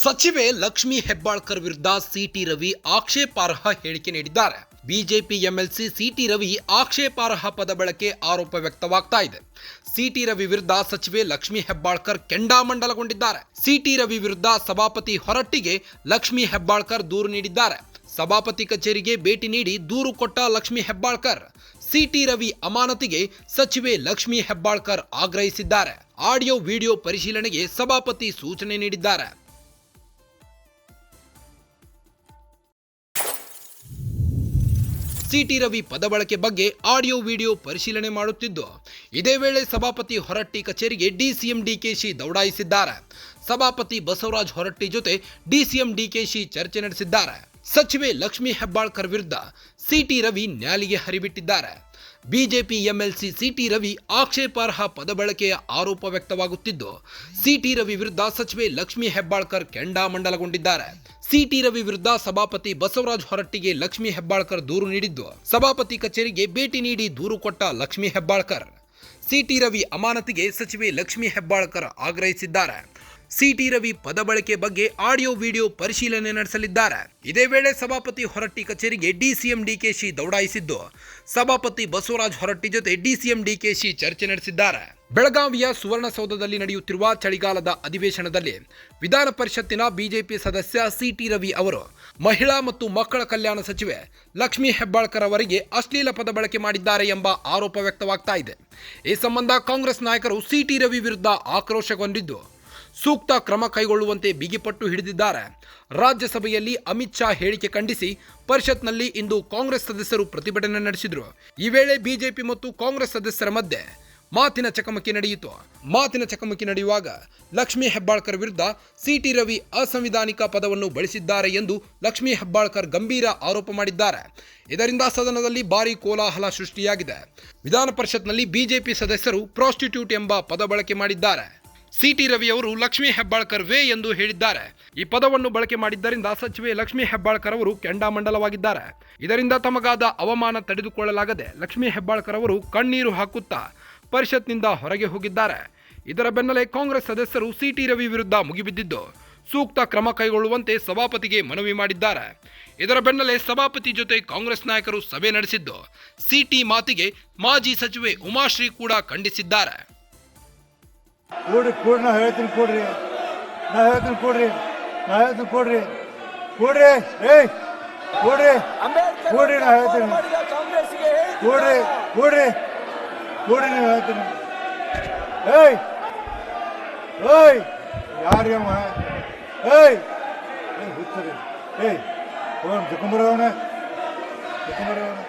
ಸಚಿವೆ ಲಕ್ಷ್ಮಿ ಹೆಬ್ಬಾಳ್ಕರ್ ವಿರುದ್ಧ ಸಿಟಿ ರವಿ ಆಕ್ಷೇಪಾರ್ಹ ಹೇಳಿಕೆ ನೀಡಿದ್ದಾರೆ. ಬಿಜೆಪಿ ಎಂಎಲ್ಸಿ ಸಿಟಿ ರವಿ ಆಕ್ಷೇಪಾರ್ಹ ಪದ ಬಳಕೆ ಆರೋಪ ವ್ಯಕ್ತವಾಗ್ತಾ ಇದೆ. ಸಿಟಿ ರವಿ ವಿರುದ್ಧ ಸಚಿವೆ ಲಕ್ಷ್ಮಿ ಹೆಬ್ಬಾಳ್ಕರ್ ಕೆಂಡಾಮಂಡಲಗೊಂಡಿದ್ದಾರೆ. ಸಿಟಿ ರವಿ ವಿರುದ್ಧ ಸಭಾಪತಿ ಹೊರಟ್ಟಿಗೆ ಲಕ್ಷ್ಮಿ ಹೆಬ್ಬಾಳ್ಕರ್ ದೂರು ನೀಡಿದ್ದಾರೆ. ಸಭಾಪತಿ ಕಚೇರಿಗೆ ಭೇಟಿ ನೀಡಿ ದೂರು ಕೊಟ್ಟ ಲಕ್ಷ್ಮಿ ಹೆಬ್ಬಾಳ್ಕರ್. ಸಿಟಿ ರವಿ ಅಮಾನತಿಗೆ ಸಚಿವೆ ಲಕ್ಷ್ಮಿ ಹೆಬ್ಬಾಳ್ಕರ್ ಆಗ್ರಹಿಸಿದ್ದಾರೆ. ಆಡಿಯೋ ವಿಡಿಯೋ ಪರಿಶೀಲನೆಗೆ ಸಭಾಪತಿ ಸೂಚನೆ ನೀಡಿದ್ದಾರೆ. ಸಿಟಿ ರವಿ ಪದ ಬಳಕೆ ಬಗ್ಗೆ ಆಡಿಯೋ ವಿಡಿಯೋ ಪರಿಶೀಲನೆ ಮಾಡುತ್ತಿದ್ದು, ಇದೇ ವೇಳೆ ಸಭಾಪತಿ ಹೊರಟ್ಟಿ ಕಚೇರಿಗೆ ಡಿಸಿಎಂ ಡಿಕೆಶಿ ದೌಡಾಯಿಸಿದ್ದಾರೆ. ಸಭಾಪತಿ ಬಸವರಾಜ್ ಹೊರಟ್ಟಿ ಜೊತೆ ಡಿಸಿಎಂ ಡಿಕೆಶಿ ಚರ್ಚೆ ನಡೆಸಿದ್ದಾರೆ. ಸಚಿವೆ ಲಕ್ಷ್ಮಿ ಹೆಬ್ಬಾಳ್ಕರ್ ವಿರುದ್ಧ ಸಿಟಿ ರವಿ ನ್ಯಾಲಿಗೆ ಹರಿಬಿಟ್ಟಿದ್ದಾರೆ. ಬಿಜೆಪಿ ಎಂಎಲ್ಸಿ ಸಿಟಿ ರವಿ ಆಕ್ಷೇಪಾರ್ಹ ಪದ ಬಳಕೆಯ ಆರೋಪ ವ್ಯಕ್ತವಾಗುತ್ತಿದ್ದು, ಸಿಟಿ ರವಿ ವಿರುದ್ಧ ಸಚಿವೆ ಲಕ್ಷ್ಮಿ ಹೆಬ್ಬಾಳ್ಕರ್ ಕೆಂಡಾಮಂಡಲಗೊಂಡಿದ್ದಾರೆ ಸಿಟಿ ರವಿ ವಿರುದ್ಧ ಸಭಾಪತಿ ಬಸವರಾಜ್ ಹೊರಟ್ಟಿಗೆ ಲಕ್ಷ್ಮಿ ಹೆಬ್ಬಾಳ್ಕರ್ ದೂರು ನೀಡಿದ್ದು, ಸಭಾಪತಿ ಕಚೇರಿಗೆ ಭೇಟಿ ನೀಡಿ ದೂರು ಕೊಟ್ಟ ಲಕ್ಷ್ಮಿ ಹೆಬ್ಬಾಳ್ಕರ್. ಸಿಟಿ ರವಿ ಅಮಾನತಿಗೆ ಸಚಿವೆ ಲಕ್ಷ್ಮಿ ಹೆಬ್ಬಾಳ್ಕರ್ ಆಗ್ರಹಿಸಿದ್ದಾರೆ. ಸಿಟಿ ರವಿ ಪದ ಬಳಕೆ ಬಗ್ಗೆ ಆಡಿಯೋ ವಿಡಿಯೋ ಪರಿಶೀಲನೆ ನಡೆಸಲಿದ್ದಾರೆ. ಇದೇ ವೇಳೆ ಸಭಾಪತಿ ಹೊರಟ್ಟಿ ಕಚೇರಿಗೆ ಡಿಸಿಎಂ ಡಿಕೆಶಿ ದೌಡಾಯಿಸಿದ್ದು, ಸಭಾಪತಿ ಬಸವರಾಜ್ ಹೊರಟ್ಟಿ ಜೊತೆ ಡಿಸಿಎಂ ಡಿಕೆಶಿ ಚರ್ಚೆ ನಡೆಸಿದ್ದಾರೆ. ಬೆಳಗಾವಿಯ ಸುವರ್ಣಸೌಧದಲ್ಲಿ ನಡೆಯುತ್ತಿರುವ ಚಳಿಗಾಲದ ಅಧಿವೇಶನದಲ್ಲಿ ವಿಧಾನ ಪರಿಷತ್ತಿನ ಬಿಜೆಪಿ ಸದಸ್ಯ ಸಿಟಿ ರವಿ ಅವರು ಮಹಿಳಾ ಮತ್ತು ಮಕ್ಕಳ ಕಲ್ಯಾಣ ಸಚಿವೆ ಲಕ್ಷ್ಮಿ ಹೆಬ್ಬಾಳ್ಕರ್ ಅವರಿಗೆ ಅಶ್ಲೀಲ ಪದ ಬಳಕೆ ಮಾಡಿದ್ದಾರೆ ಎಂಬ ಆರೋಪ ವ್ಯಕ್ತವಾಗ್ತಾ ಇದೆ. ಈ ಸಂಬಂಧ ಕಾಂಗ್ರೆಸ್ ನಾಯಕರು ಸಿಟಿ ರವಿ ವಿರುದ್ಧ ಆಕ್ರೋಶಗೊಂಡಿದ್ದು ಸೂಕ್ತ ಕ್ರಮ ಕೈಗೊಳ್ಳುವಂತೆ ಬಿಗಿಪಟ್ಟು ಹಿಡಿದಿದ್ದಾರೆ. ರಾಜ್ಯಸಭೆಯಲ್ಲಿ ಅಮಿತ್ ಶಾ ಹೇಳಿಕೆ ಖಂಡಿಸಿ ಪರಿಷತ್ನಲ್ಲಿ ಇಂದು ಕಾಂಗ್ರೆಸ್ ಸದಸ್ಯರು ಪ್ರತಿಭಟನೆ ನಡೆಸಿದರು. ಈ ವೇಳೆ ಬಿಜೆಪಿ ಮತ್ತು ಕಾಂಗ್ರೆಸ್ ಸದಸ್ಯರ ಮಧ್ಯೆ ಮಾತಿನ ಚಕಮಕಿ ನಡೆಯಿತು. ಮಾತಿನ ಚಕಮಕಿ ನಡೆಯುವಾಗ ಲಕ್ಷ್ಮೀ ಹೆಬ್ಬಾಳ್ಕರ್ ವಿರುದ್ಧ ಸಿಟಿ ರವಿ ಅಸಂವಿಧಾನಿಕ ಪದವನ್ನು ಬಳಸಿದ್ದಾರೆ ಎಂದು ಲಕ್ಷ್ಮೀ ಹೆಬ್ಬಾಳ್ಕರ್ ಗಂಭೀರ ಆರೋಪ ಮಾಡಿದ್ದಾರೆ. ಇದರಿಂದ ಸದನದಲ್ಲಿ ಭಾರೀ ಕೋಲಾಹಲ ಸೃಷ್ಟಿಯಾಗಿದೆ. ವಿಧಾನ ಪರಿಷತ್ನಲ್ಲಿ ಬಿಜೆಪಿ ಸದಸ್ಯರು ಪ್ರಾಸ್ಟಿಟ್ಯೂಟ್ ಎಂಬ ಪದ ಬಳಕೆ ಮಾಡಿದ್ದಾರೆ. ಸಿಟಿ ರವಿ ಅವರು ಲಕ್ಷ್ಮೀ ಹೆಬ್ಬಾಳ್ಕರ್ ವೇ ಎಂದು ಹೇಳಿದ್ದಾರೆ. ಈ ಪದವನ್ನು ಬಳಕೆ ಮಾಡಿದ್ದರಿಂದ ಸಚಿವೆ ಲಕ್ಷ್ಮೀ ಹೆಬ್ಬಾಳ್ಕರ್ ಅವರು ಕೆಂಡಾಮಂಡಲವಾಗಿದ್ದಾರೆ ಇದರಿಂದ ತಮಗಾದ ಅವಮಾನ ತಡೆದುಕೊಳ್ಳಲಾಗದೆ ಲಕ್ಷ್ಮೀ ಹೆಬ್ಬಾಳ್ಕರ್ ಅವರು ಕಣ್ಣೀರು ಹಾಕುತ್ತಾ ಪರಿಷತ್ನಿಂದ ಹೊರಗೆ ಹೋಗಿದ್ದಾರೆ. ಇದರ ಬೆನ್ನಲ್ಲೇ ಕಾಂಗ್ರೆಸ್ ಸದಸ್ಯರು ಸಿಟಿ ರವಿ ವಿರುದ್ಧ ಮುಗಿಬಿದ್ದಿದ್ದು, ಸೂಕ್ತ ಕ್ರಮ ಕೈಗೊಳ್ಳುವಂತೆ ಸಭಾಪತಿಗೆ ಮನವಿ ಮಾಡಿದ್ದಾರೆ. ಇದರ ಬೆನ್ನಲ್ಲೇ ಸಭಾಪತಿ ಜೊತೆ ಕಾಂಗ್ರೆಸ್ ನಾಯಕರು ಸಭೆ ನಡೆಸಿದ್ದು, ಸಿಟಿ ಮಾತಿಗೆ ಮಾಜಿ ಸಚಿವೆ ಉಮಾಶ್ರೀ ಕೂಡ ಖಂಡಿಸಿದ್ದಾರೆ. ಕೂಡ್ರಿ ಕೂಡ್ರಿ ನಾ ಹೇಳ್ತೀನಿ ಕೊಡ್ರಿ ನಾ ಹೇಳ್ತೀನಿ ಕೊಡ್ರಿ ನಾ ಹೇಳ್ತೀನಿ ಕೊಡ್ರಿ ಕೊಡ್ರಿ ಏಯ್ ಕೊಡ್ರಿ ಕೊಡ್ರಿ ನಾ ಹೇಳ್ತೀನಿ ಕೊಡ್ರಿ ಕೊಡ್ರಿ ಕೊಡ್ರಿ ನೀವು ಹೇಳ್ತೀನಿ ಏಯ್ ಏಯ್ ಯಾರ್ಯಮ್ಮ ಏಯ್ ಏಯ್ ಹುಚ್ಚರಿ ಏಯ್ ಹೋಗೋಣ ಜಕೊಂಬರವನ ಜಕೊಂಬರವನ